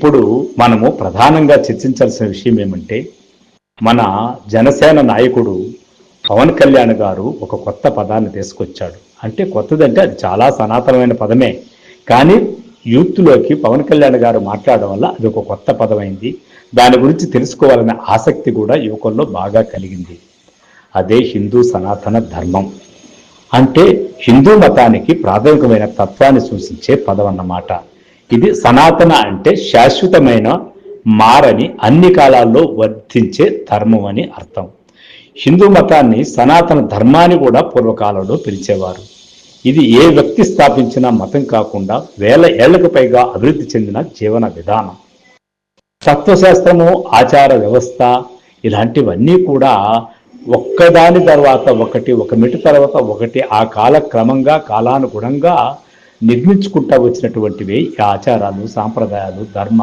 ఇప్పుడు మనము ప్రధానంగా చర్చించాల్సిన విషయం ఏమంటే మన జనసేన నాయకుడు పవన్ కళ్యాణ్ గారు ఒక కొత్త పదాన్ని తీసుకొచ్చాడు. అంటే కొత్తదంటే అది చాలా సనాతనమైన పదమే. కానీ యూత్లోకి పవన్ కళ్యాణ్ గారు మాట్లాడడం వల్ల అది ఒక కొత్త పదమైంది. దాని గురించి తెలుసుకోవాలనే ఆసక్తి కూడా యువకుల్లో బాగా కలిగింది. అదే హిందూ సనాతన ధర్మం. అంటే హిందూ మతానికి ప్రాథమికమైన తత్వాన్ని సూచించే పదం అన్నమాట. ఇది సనాతన అంటే శాశ్వతమైన మారని అన్ని కాలాల్లో వర్తించే ధర్మం అని అర్థం. హిందూ మతాన్ని సనాతన ధర్మాన్ని కూడా పూర్వకాలంలో పిలిచేవారు. ఇది ఏ వ్యక్తి స్థాపించిన మతం కాకుండా వేల ఏళ్ళకు పైగా అభివృద్ధి చెందిన జీవన విధానం. తత్వశాస్త్రము ఆచార వ్యవస్థ ఇలాంటివన్నీ కూడా ఒక్కదాని తర్వాత ఒకటి ఒక మిటి తర్వాత ఒకటి ఆ కాల క్రమంగా కాలానుగుణంగా నిర్మించుకుంటా వచ్చినటువంటివి ఈ ఆచారాలు సాంప్రదాయాలు ధర్మ